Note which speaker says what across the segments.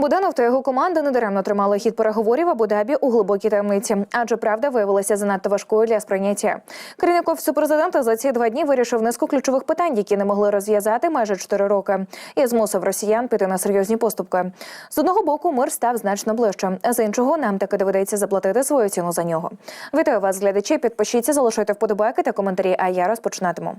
Speaker 1: Буданов та його команда недаремно тримали хід переговорів Абу-Дабі у глибокій таємниці, адже правда виявилася занадто важкою для сприйняття. Керівник офісу президента за ці два дні вирішив низку ключових питань, які не могли розв'язати майже чотири роки, і змусив росіян піти на серйозні поступки. З одного боку, мир став значно ближче, з іншого нам таки доведеться заплатити свою ціну за нього. Вітаю вас, глядачі. Підпишіться, залишайте вподобайки та коментарі. А я розпочинатиму.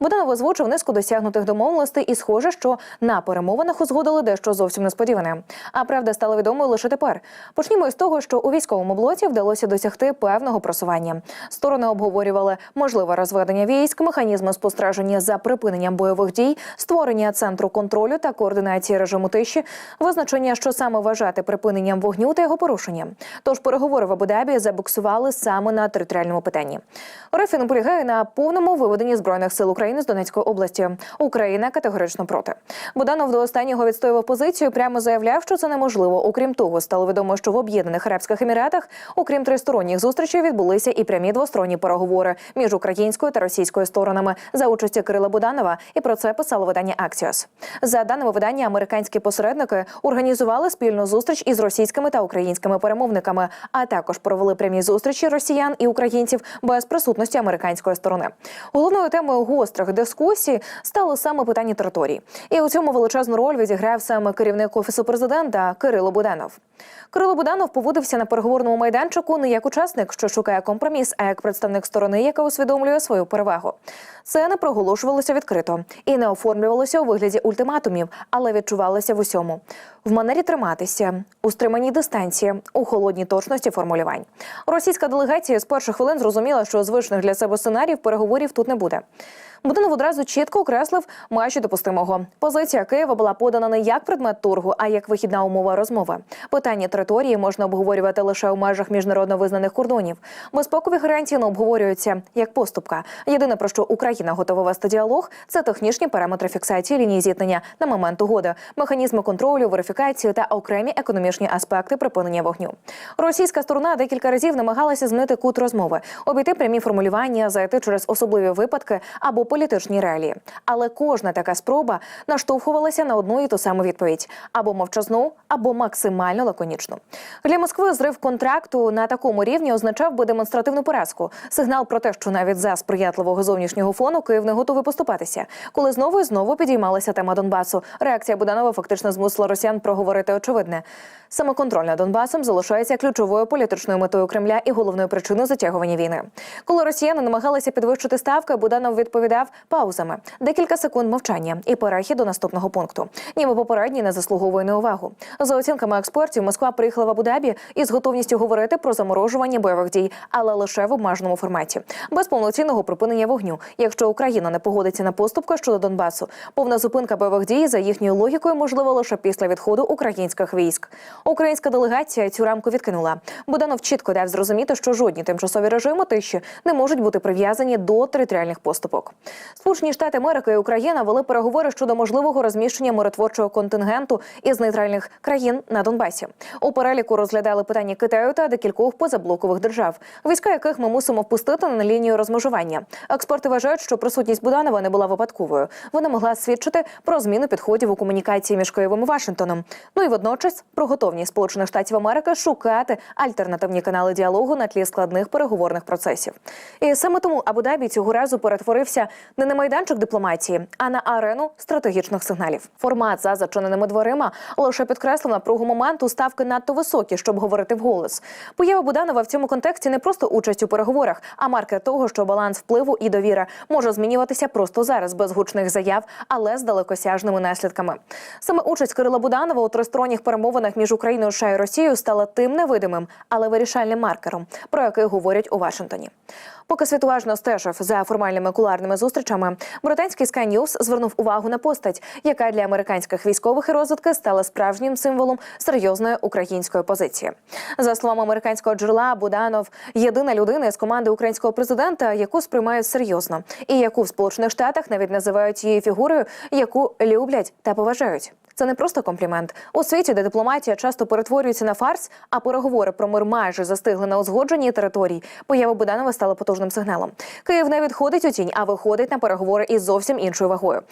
Speaker 1: Буданов озвучив низку досягнутих домовленостей, і схоже, що на перемовинах узгодили дещо зовсім несподіване. А правда стала відомою лише тепер. Почнімо із того, що у військовому блоці вдалося досягти певного просування. Сторони обговорювали можливе розведення військ, механізми спостереження за припиненням бойових дій, створення центру контролю та координації режиму тиші, визначення, що саме вважати припиненням вогню та його порушенням. Тож переговори в Абу-Дабі забуксували саме на територіальному питанні. РФ наполягає на повному виведенні збройних сил України з Донецької області. Україна категорично проти. Буданов до останнього відстоював позицію. Прямо заявляв, що це неможливо. Окрім того, стало відомо, що в Об'єднаних Арабських Еміратах, окрім тристоронніх зустрічей, відбулися і прямі двосторонні переговори між українською та російською сторонами за участі Кирила Буданова. І про це писало видання Axios. За даними видання, американські посередники організували спільну зустріч із російськими та українськими перемовниками, а також провели прямі зустрічі росіян і українців без присутності американської сторони. Головною темою гострих дискусій стало саме питання території, і у цьому величезну роль відіграв саме керівник офісу президента Кирило Буданов. Кирило Буданов поводився на переговорному майданчику не як учасник, що шукає компроміс, а як представник сторони, яка усвідомлює свою перевагу. Це не проголошувалося відкрито і не оформлювалося у вигляді ультиматумів, але відчувалося в усьому в манері триматися, у стриманій дистанції, у холодній точності формулювань. Російська делегація з перших хвилин зрозуміла, що звичних для себе сценаріїв переговорів тут не буде. Буданов одразу чітко окреслив межі допустимого. Позиція Києва була подана не як предмет торгу, а як вихідна умова розмови. Питання території можна обговорювати лише у межах міжнародно визнаних кордонів. Безпекові гарантії не обговорюються як поступка. Єдине про що Україна готова вести діалог, це технічні параметри фіксації лінії зіткнення на момент угоди, механізми контролю, верифікації та окремі економічні аспекти припинення вогню. Російська сторона декілька разів намагалася змінити кут розмови, обійти прямі формулювання, зайти через особливі випадки або політичні реалії. Але кожна така спроба наштовхувалася на одну і ту саму відповідь: або мовчазну, або максимально лаконічну. Для Москви зрив контракту на такому рівні означав би демонстративну поразку. Сигнал про те, що навіть за сприятливого зовнішнього фону Київ не готовий поступатися. Коли знову і знову підіймалася тема Донбасу, реакція Буданова фактично змусила росіян проговорити очевидне. Саме контроль над Донбасом залишається ключовою політичною метою Кремля і головною причиною затягування війни. Коли росіяни намагалися підвищити ставки, Буданов відповідав паузами, декілька секунд мовчання і перехід до наступного пункту. Ніби попередній не заслуговує на увагу. За оцінками експертів, Москва приїхала в Абу-Дабі із готовністю говорити про заморожування бойових дій, але лише в обмеженому форматі, без повноцінного припинення вогню. Якщо Україна не погодиться на поступки щодо Донбасу, повна зупинка бойових дій за їхньою логікою можлива лише після відходу українських військ. Українська делегація цю рамку відкинула. Буданов чітко дав зрозуміти, що жодні тимчасові режими тиші не можуть бути прив'язані до територіальних поступок. Сполучені Штати Америки і Україна вели переговори щодо можливого розміщення миротворчого контингенту із нейтральних країн на Донбасі. У переліку розглядали питання Китаю та декількох позаблокових держав, війська яких ми мусимо впустити на лінію розмежування. Експерти вважають, що присутність Буданова не була випадковою. Вона могла свідчити про зміну підходів у комунікації між Києвом і Вашингтоном. Ну і водночас про готовність Сполучених Штатів Америки шукати альтернативні канали діалогу на тлі складних переговорних процесів. І саме тому Абу-Дабі цього разу перетворився не на майданчик дипломатії, а на арену стратегічних сигналів. Формат за зачиненими дверима лише підкреслив напругу моменту ставки надто високі, щоб говорити вголос. Поява Буданова в цьому контексті не просто участь у переговорах, а маркер того, що баланс впливу і довіра може змінюватися просто зараз без гучних заяв, але з далекосяжними наслідками. Саме участь Кирила Буданова у тристоронніх перемовинах між Україною США і Росією стала тим невидимим, але вирішальним маркером, про який говорять у Вашингтоні. Поки світ уважно стежив за формальними куларними зустрічами, британський Sky News звернув увагу на постать, яка для американських військових і розвитки стала справжнім символом серйозної української позиції. За словами американського джерела, Буданов єдина людина з команди українського президента, яку сприймають серйозно, і яку в Сполучених Штатах навіть називають її фігурою, яку люблять та поважають. Це не просто комплімент. У світі, де дипломатія часто перетворюється на фарс, а переговори про мир майже застигли на узгодженні територій. Поява Буданова стала потужним сигналом. Київ не відходить у тінь, а виходить на переговори із зовсім іншою вагою.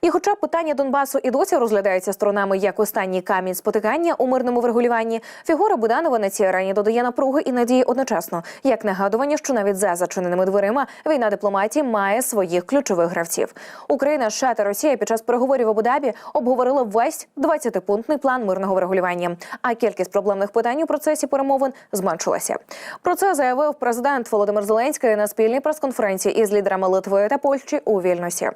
Speaker 1: І, хоча питання Донбасу і досі розглядається сторонами як останній камінь спотикання у мирному врегулюванні, фігура Буданова на цій арені додає напруги і надії одночасно, як нагадування, що навіть за зачиненими дверима війна дипломатії має своїх ключових гравців. Україна, США та Росія під час переговорів в Абу-Дабі обговорили весь 20-пунктний план мирного врегулювання. А кількість проблемних питань у процесі перемовин зменшилася. Про це заявив президент Володимир Зеленський на спільній прес-конференції із лідерами Литви та Польщі у Вільнюсі.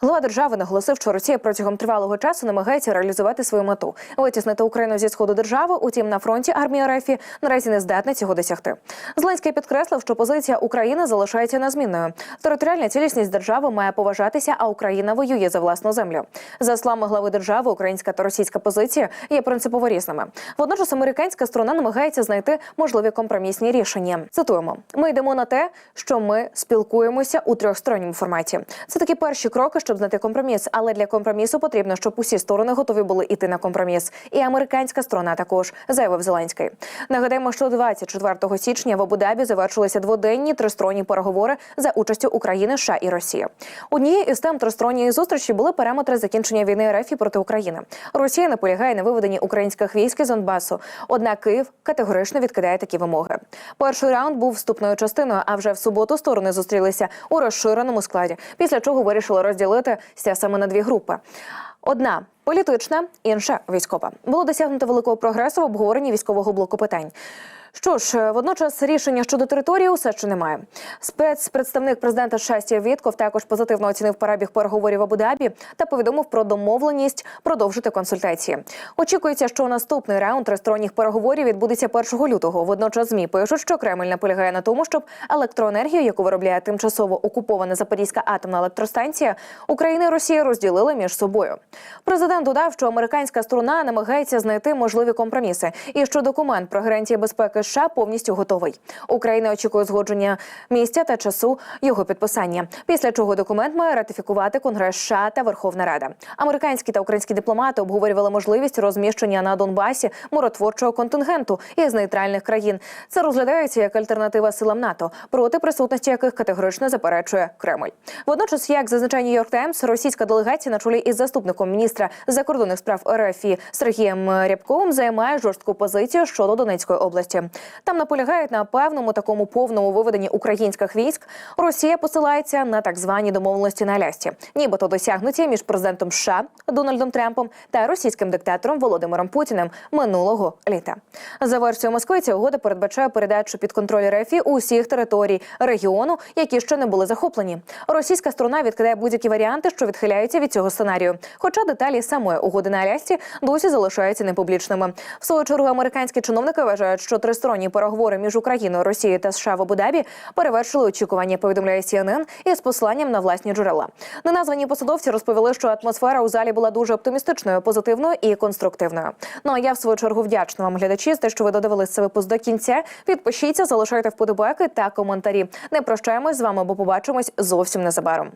Speaker 1: Глава держави наголосив, що Росія протягом тривалого часу намагається реалізувати свою мету витіснити Україну зі сходу держави. Утім, на фронті армія РФ наразі не здатна цього досягти. Зеленський підкреслив, що позиція України залишається незмінною. Територіальна цілісність держави має поважатися, а Україна воює за власну землю. За словами глави держави, українська та російська позиція є принципово різними. Водночас американська сторона намагається знайти можливі компромісні рішення. Цитуємо: ми йдемо на те, що ми спілкуємося у трьохсторонньому форматі. Це такі перші кроки, щоб знайти компроміс. Але для компромісу потрібно, щоб усі сторони готові були йти на компроміс. І американська сторона також заявив Зеленський. Нагадаємо, що 24 січня в Абу-Дабі завершилися дводенні тристоронні переговори за участю України, США і Росії. Однією із тем тристоронньої зустрічі були параметри закінчення війни РФ проти України. Росія наполягає на виведенні українських військ із Донбасу. Однак Київ категорично відкидає такі вимоги. Перший раунд був вступною частиною. А вже в суботу сторони зустрілися у розширеному складі. Після чого вирішили розділитися саме на дві групи. Одна політична, інша військова. Було досягнуто великого прогресу в обговоренні військового блоку питань. Що ж, водночас рішення щодо території усе ще немає. Спецпредставник президента Шастя Вітков також позитивно оцінив перебіг переговорів Абу-Дабі та повідомив про домовленість продовжити консультації. Очікується, що наступний раунд тристоронніх переговорів відбудеться 1 лютого. Водночас змі пишуть, що Кремль наполягає на тому, щоб електроенергію, яку виробляє тимчасово окупована Запорізька атомна електростанція, Україна і Росія розділили між собою. Президент додав, що американська сторона намагається знайти можливі компроміси, і що документ про гарантії безпеки США повністю готовий. Україна очікує згодження місця та часу його підписання. Після чого документ має ратифікувати Конгрес США та Верховна Рада. Американські та українські дипломати обговорювали можливість розміщення на Донбасі миротворчого контингенту із нейтральних країн. Це розглядається як альтернатива силам НАТО, проти присутності яких категорично заперечує Кремль. Водночас, як зазначає Нью-Йорк Таймс, російська делегація на чолі із заступником міністра закордонних справ РФ Сергієм Рябковим займає жорстку позицію щодо Донецької області. Там наполягають на певному такому повному виведенні українських військ. Росія посилається на так звані домовленості на Алясці, нібито досягнуті між президентом США Дональдом Трампом та російським диктатором Володимиром Путіним минулого літа. За версією Москви, ця угода передбачає передачу під контроль РФ усіх територій регіону, які ще не були захоплені. Російська сторона відкидає будь-які варіанти, що відхиляються від цього сценарію. Хоча деталі самої угоди на Алясці досі залишаються непублічними. В свою чергу американські чиновники вважають, що тристоронні переговори між Україною, Росією та США в Абу-Дабі перевершили очікування. Повідомляє CNN із посланням на власні джерела. Неназвані посадовці розповіли, що атмосфера у залі була дуже оптимістичною, позитивною і конструктивною. Ну а я в свою чергу вдячна вам, глядачі, за те, що ви додивились цей випуск до кінця. Підпишіться, залишайте вподобайки та коментарі. Не прощаємось з вами, бо побачимось зовсім незабаром.